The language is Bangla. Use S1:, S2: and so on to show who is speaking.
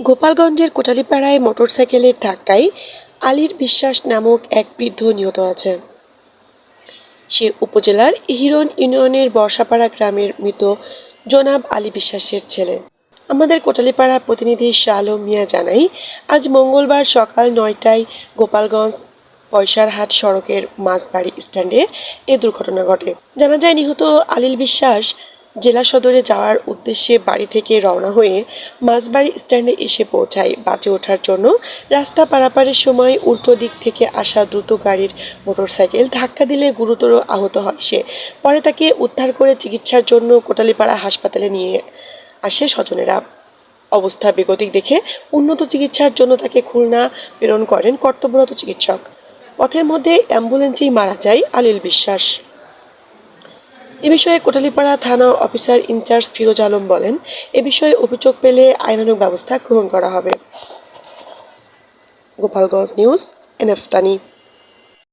S1: গোপালগঞ্জের কোটালিপাড়ায় মোটরসাইকেলের ধাক্কায় আলীর বিশ্বাস নামক এক বৃদ্ধ নিহত আছে সে উপজেলার হিরন ইউনিয়নের বর্ষাপাড়া গ্রামের মৃত জনাব আলী বিশ্বাসের ছেলে। আমাদের কোটালীপাড়া প্রতিনিধি শাহ আলম মিয়া জানাই, আজ মঙ্গলবার সকাল নয়টায় গোপালগঞ্জ পয়সারহাট সড়কের মাঝবাড়ি স্ট্যান্ডে এ দুর্ঘটনা ঘটে। জানা যায়, নিহত আলীল বিশ্বাস জেলা সদরে যাওয়ার উদ্দেশ্যে বাড়ি থেকে রওনা হয়ে মাঝবাড়ি স্ট্যান্ডে এসে পৌঁছায় বাজে ওঠার জন্য। রাস্তা পারাপারের সময় উল্টো দিক থেকে আসা দ্রুত গাড়ির মোটরসাইকেল ধাক্কা দিলে গুরুতর আহত হয় সে। পরে তাকে উদ্ধার করে চিকিৎসার জন্য কোটালীপাড়া হাসপাতালে নিয়ে আসে স্বজনেরা। অবস্থা বেগতিক দেখে উন্নত চিকিৎসার জন্য তাকে খুলনা প্রেরণ করেন কর্তব্যরত চিকিৎসক। পথের মধ্যে অ্যাম্বুলেন্সেই মারা যায় আলিল বিশ্বাস। এ বিষয়ে কোটালীপাড়া থানা অফিসার ইনচার্জ ফিরোজ আলম বলেন, এ বিষয়ে অভিযোগ পেলে আইনানুগ ব্যবস্থা গ্রহণ করা হবে। গোপালগঞ্জ নিউজ, এনএফ টানি।